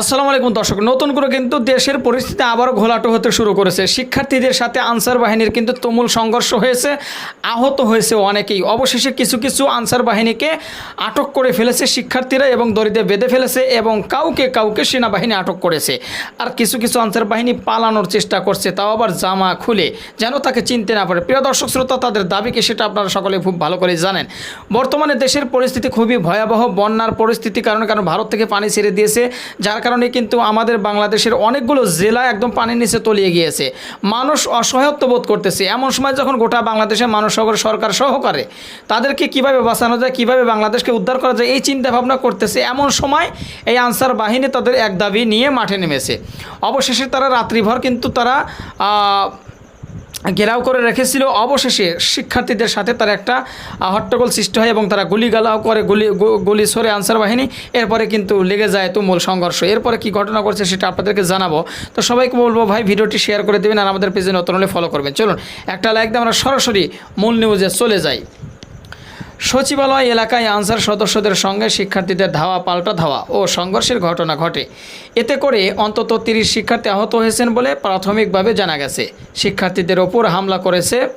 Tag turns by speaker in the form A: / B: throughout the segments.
A: আসসালামু আলাইকুম দর্শক, নতুন করে কিন্তু দেশের পরিস্থিতি আবারও ঘোলাটো হতে শুরু করেছে। শিক্ষার্থীদের সাথে আনসার বাহিনীর কিন্তু তুমুল সংঘর্ষ হয়েছে, আহত হয়েছে অনেকেই। অবশেষে কিছু কিছু আনসার বাহিনীকে আটক করে ফেলেছে শিক্ষার্থীরা এবং দড়িতে বেঁধে ফেলেছে এবং কাউকে কাউকে সেনাবাহিনী আটক করেছে। আর কিছু কিছু আনসার বাহিনী পালানোর চেষ্টা করছে, তাও আবার জামা খুলে, যেন তাকে চিনতে না পারে। প্রিয় দর্শক, শ্রোতা, তাদের দাবিকে সেটা আপনারা সকলে খুব ভালো করে জানেন। বর্তমানে দেশের পরিস্থিতি খুবই ভয়াবহ, বন্যার পরিস্থিতি কারণে কারণ ভারত থেকে পানি ছেড়ে দিয়েছে, যার কারণে কিন্তু আমাদের বাংলাদেশের অনেকগুলো জেলা একদম পানির নিচে তলিয়ে গিয়েছে। মানুষ অসহায়ত্ব বোধ করতেছে। এমন সময় যখন গোটা বাংলাদেশের মানুষ সকল সরকার সহকারে তাদেরকে কীভাবে বাঁচানো যায়, কীভাবে বাংলাদেশকে উদ্ধার করা যায়, এই চিন্তা ভাবনা করতেছে, এমন সময় এই আনসার বাহিনী তাদের এক দাবি নিয়ে মাঠে নেমেছে। অবশেষে তারা রাত্রিভর কিন্তু তারা ঘেরাও করে রেখেছিল। অবশেষে শিক্ষার্থীদের সাথে তার একটা হট্টগোল সৃষ্টি হয় এবং তারা গুলি গালাও করে, গুলি গুলি সরে আনসার বাহিনী। এরপরে কিন্তু লেগে যায় তুমুল সংঘর্ষ। এরপরে কি ঘটনা করছে সেটা আপনাদেরকে জানাব। তো সবাইকে বলব, ভাই, ভিডিওটি শেয়ার করে দেবেন আর আমাদের পেজে নতুন হলে ফলো করবেন। চলুন, একটা লাইক দিয়ে আমরা সরাসরি মূল নিউজে চলে যাই। সচিবালয় এলাকায় আনসার সদস্যদের সঙ্গে শিক্ষার্থীদের ধাওয়া, পাল্টা ধাওয়া ও সংঘর্ষের ঘটনা ঘটে। এতে করে অন্তত তিরিশ শিক্ষার্থী আহত হয়েছেন বলে প্রাথমিকভাবে জানা গেছে। শিক্ষার্থীদের ওপর হামলা করেছে।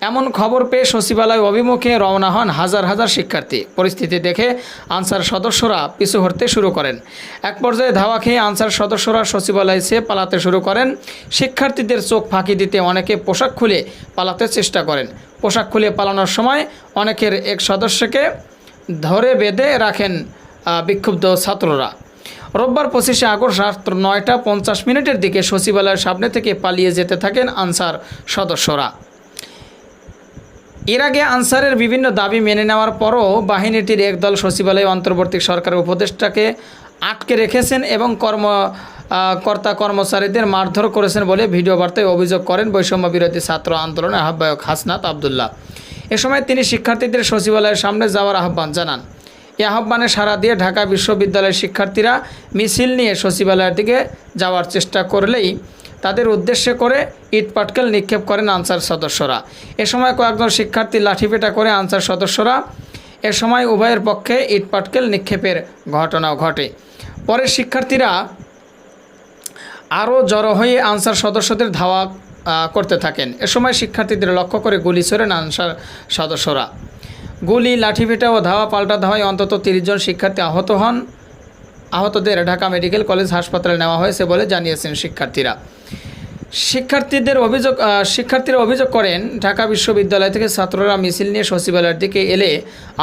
A: এমন খবর পেয়ে সচিবালয় অভিমুখে রওনা হন হাজার হাজার শিক্ষার্থী। পরিস্থিতি দেখে আনসার সদস্যরা পিছু হটতে শুরু করেন। এক পর্যায়ে ধাওয়া খেয়ে আনসার সদস্যরা সচিবালয় সে পালাতে শুরু করেন। শিক্ষার্থীদের চোখ ফাঁকি দিতে অনেকে পোশাক খুলে পালাতে চেষ্টা করেন। পোশাক খুলে পালানোর সময় অনেকের এক সদস্যকে ধরে বেঁধে রাখেন বিক্ষুব্ধ ছাত্ররা। রোববার পঁচিশে আগস্ট রাত নয়টা পঞ্চাশ মিনিটের দিকে সচিবালয়ের সামনে থেকে পালিয়ে যেতে থাকেন আনসার সদস্যরা। এর আগে আনসারের বিভিন্ন দাবি মেনে নেওয়ার পরও বাহিনীটির একদল সচিবালয় অন্তর্বর্তী সরকারের উপদেষ্টাকে আটকে রেখেছেন এবং কর্ম কর্তা কর্মচারীদের মারধর করেছেন বলে ভিডিও বার্তায় অভিযোগ করেন বৈষম্য বিরোধী ছাত্র আন্দোলনের আহ্বায়ক হাসনাত আবদুল্লাহ। এ সময় তিনি শিক্ষার্থীদের সচিবালয়ের সামনে যাওয়ার আহ্বান জানান। এই আহ্বানে সাড়া দিয়ে ঢাকা বিশ্ববিদ্যালয়ের শিক্ষার্থীরা মিছিল নিয়ে সচিবালয়ের দিকে যাওয়ার চেষ্টা করলেই তাদের উদ্দেশ্যে করে ইট পাটকেল নিক্ষেপ করেন আনসার সদস্যরা। এ সময় কয়েকজন শিক্ষার্থী লাঠিপেটা করে আনসার সদস্যরা। এ সময় উভয়ের পক্ষে ইট পাটকেল নিক্ষেপের ঘটনাও ঘটে। পরে শিক্ষার্থীরা আরও জড়ো হয়ে আনসার সদস্যদের ধাওয়া করতে থাকেন। এ সময় শিক্ষার্থীদের লক্ষ্য করে গুলি ছোড়েন আনসার সদস্যরা। গুলি, লাঠিপিটা ও ধাওয়া পাল্টা ধাওয়ায় অন্তত তিরিশ জন শিক্ষার্থী আহত হন। আহতদের ঢাকা মেডিকেল কলেজ হাসপাতালে নেওয়া হয়েছে বলে জানিয়েছেন শিক্ষার্থীরা। শিক্ষার্থীদের অভিযোগ শিক্ষার্থীরা অভিযোগ করেন, ঢাকা বিশ্ববিদ্যালয় থেকে ছাত্ররা মিছিল নিয়ে সচিবালয়ের দিকে এলে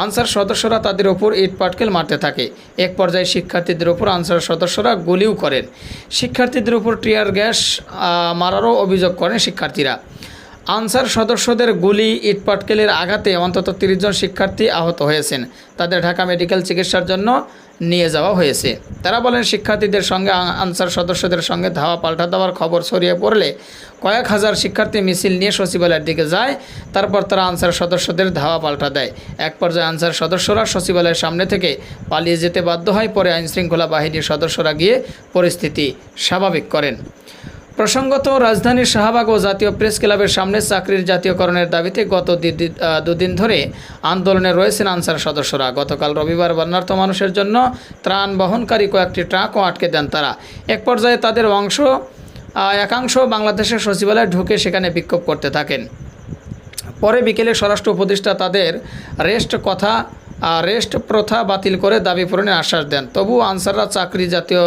A: আনসার সদস্যরা তাদের ওপর ইট পাটকেল মারতে থাকে। এক পর্যায়ে শিক্ষার্থীদের ওপর আনসার সদস্যরা গুলিও করেন। শিক্ষার্থীদের উপর টিয়ার গ্যাস মারারও অভিযোগ করেন শিক্ষার্থীরা। আনসার সদস্যদের গুলি, ইটপাটকেলের আঘাতে অন্তত তিরিশ জন শিক্ষার্থী আহত হয়েছেন। তাদের ঢাকা মেডিকেল চিকিৎসার জন্য নিয়ে যাওয়া হয়েছে। তারা বলেন, শিক্ষার্থীদের সঙ্গে আনসার সদস্যদের সঙ্গে ধাওয়া পাল্টা দেওয়ার খবর ছড়িয়ে পড়লে কয়েক হাজার শিক্ষার্থী মিছিল নিয়ে সচিবালয়ের দিকে যায়, তারপর তারা আনসার সদস্যদের ধাওয়া পাল্টা দেয়। এক পর্যায়ে আনসার সদস্যরা সচিবালয়ের সামনে থেকে পালিয়ে যেতে বাধ্য হয়, পরে আইনশৃঙ্খলা বাহিনীর সদস্যরা গিয়ে পরিস্থিতি স্বাভাবিক করেন। প্রসঙ্গত, রাজধানীর শাহবাগ ও জাতীয় প্রেস ক্লাবের সামনে চাকরির জাতীয়করণের দাবিতে গত দুদিন ধরে আন্দোলনে রয়েছেন আনসার সদস্যরা। গতকাল রবিবার বন্যার্থ মানুষের জন্য ত্রাণ বহনকারী কয়েকটি ট্রাকও আটকে দেন তারা। এক পর্যায়ে তাদের অংশ একাংশ বাংলাদেশের সচিবালয়ে ঢুকে সেখানে বিক্ষোভ করতে থাকেন। পরে বিকেলে স্বরাষ্ট্র উপদেষ্টা তাদের রেস্ট কথা রেস্ট প্রথা বাতিল করে দাবি পূরণের আশ্বাস দেন। তবু আনসাররা চাকরি জাতীয়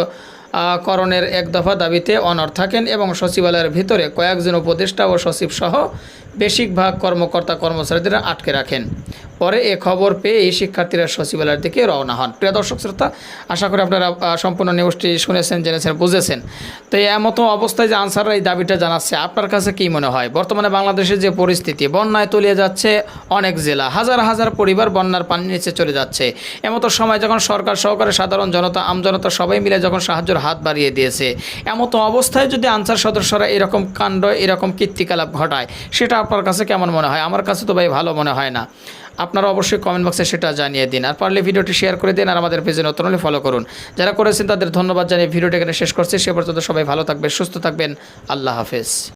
A: করণের এক দফা দাবিতে অনর থাকেন এবং সচিবালয়ের ভিতরে কয়েকজন উপদেষ্টা ও সচিব সহ বেশিরভাগ কর্মকর্তা কর্মচারীদের আটকে রাখেন। পরে এ খবর পেয়ে এই শিক্ষার্থীরা সচিবালয়ের দিকে রওনা হন। প্রিয় দর্শক শ্রোতা, আশা করি আপনারা সম্পূর্ণ নিউজটি শুনেছেন, জেনেছেন, বুঝেছেন। তো এমতো অবস্থায় যে আনসাররা এই দাবিটা জানাচ্ছে, আপনার কাছে কি মনে হয়? বর্তমানে বাংলাদেশের যে পরিস্থিতি, বন্যায় তলিয়ে যাচ্ছে অনেক জেলা, হাজার হাজার পরিবার বন্যার পানির নিচে চলে যাচ্ছে। এমতো সময় যখন সরকার সহকারে সাধারণ জনতা আমজনতা সবাই মিলে যখন সাহায্যের হাত বাড়িয়ে দিয়েছে, এমতো অবস্থায় যদি আনসার সদস্যরা এরকম কাণ্ড, এরকম কীর্তিকলাপ ঘটায়, সেটা আপনার কাছে কেমন মনে হয়? আমার কাছে তো ভাই ভালো মনে হয় না। আপনারা অবশ্যই কমেন্ট বক্সে সেটা জানিয়ে দিন। আর পারলে ভিডিওটি শেয়ার করে দিন আর আমাদের পেজে নতুন হলে ফলো করুন। যারা করেছেন তাদের ধন্যবাদ জানিয়ে ভিডিওটি এখানে শেষ করছি। সে পর্যন্ত সবাই ভালো থাকবেন, সুস্থ থাকবেন। আল্লাহ হাফেজ।